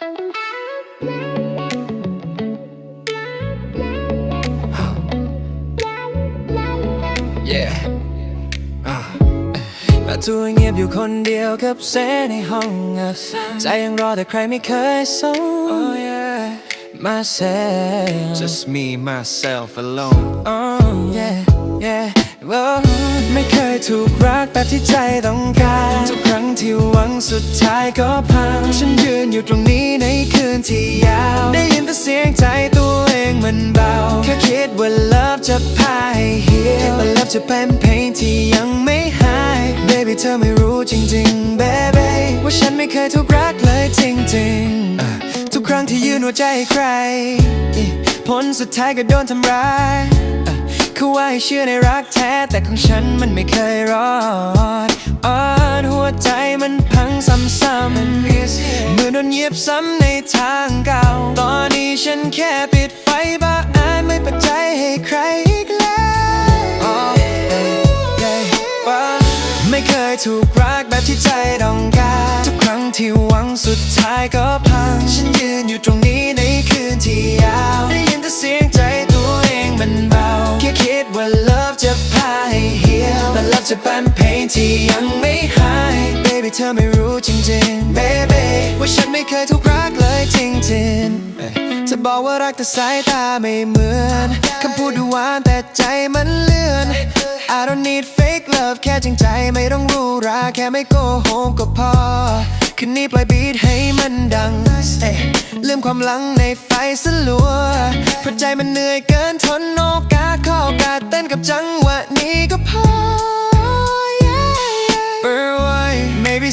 Yeah มาตัวเงียบอยู่คนเดียวกับแสงในห้องอะใจยังรอแต่ใครไม่เคยสน oh yeah myself Just me, myself, alone. oh yeah yeah oh ไม่เคยถูกรักแบบที่ใจต้องการ ทุกครั้งที่หวัง สุดท้ายก็พัง ฉันยืนอยู่ตรงนี้ในคืนที่ยาว ได้ยินแต่เสียงใจตัวเองมันเบา แค่คิดว่า love จะพาให้ heal ว่า love จะเป็นเพลงที่ยังไม่หาย baby เธอไม่รู้จริงๆ baby ว่าฉันไม่เคยถูกรักเลยจริงๆ ทุกครั้งที่ยืนหัวใจใคร ผลสุดท้ายก็โดนทำร้ายคือว่าให้เชื่อในรักแท้แต่ของฉันมันไม่เคยรอด ซ้ำในทางเก่า ตอนนี้ฉันแค่ปิดไฟบ้าอานไม่ปักใจให้ใครอีกแล้วไม่เคยถูกรักแบบที่ใจต้องการทุกครั้งที่หวังสุดท้ายก็พัง ฉันยืนอยู่ตรงนี้ในคืนที่ยาวได้ยินแต่เสียงใจตัวเองมันเบา แค่คิดว่า love จะพาให้ heal แต่ love จะเป็นเพลงที่ยังไม่หาย baby เธอไม่รู้จริงๆ ว่าฉันไม่เคยถูกรักเลยจริงๆเอ้ยจะบอกว่ารักแต่สายตาไม่เหมือนคำพูดดูหวานแต่ใจมันเลื่อน I don't need fake love แค่จริงใจไม่ต้องรู้ราแค่ไม่โกหกก็พอคืนนี้ปล่อยบีทให้มันดังเอ้ลืมความหลังในไฟสลัวเพราะใจมันเหนื่อยเกินทนโอกาสขอโอกาสเต้นกับจังหวะนี้ก็พอ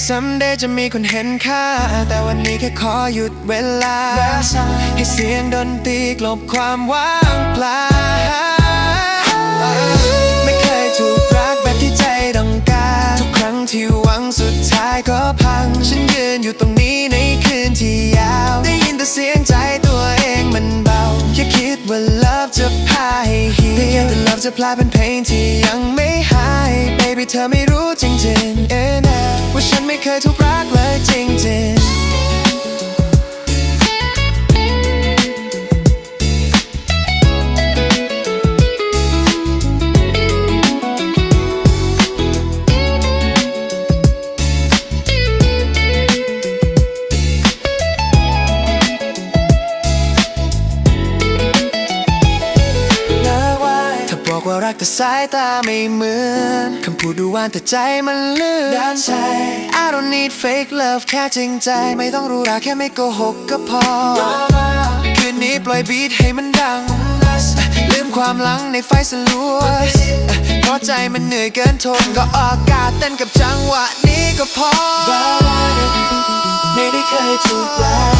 someday จะมีคนเห็นค่า แต่วันนี้แค่ขอหยุดเวลา ให้เสียงดนตรีกลบความว่างเปล่าไม่เคยถูกรักแบบที่ใจต้องการ ทุกครั้งที่หวังสุดท้ายก็พัง ฉันยืนอยู่ตรงนี้ในคืนที่ยาว ได้ยินแต่เสียงใจตัวเองมันเบา แค่คิดว่า love จะพาให้ heal แต่ love จะพลายเป็นเพลงที่ยังไม่หาย baby เธอไม่รู้จริงๆเอ็น ว่าฉันไม่เคยถูกรักเลยจริงๆถ้าบอกว่ารักแต่สายตาไม่เหมือน คำพูดดูหวานแต่ใจมันเลื่อนด้านใจ I don't need fake love แค่จริงใจ ไม่ต้องรู้ราแค่ไม่โกหกก็พอ คืนนี้ปล่อยบีทให้มันดัง ลืมความหลังในไฟสลัวเพราะใจมันเหนื่อยเกินทนก็ออกกาศเต้นกับจังหวะนี้ก็พอไม่ได้เคยถูกรัก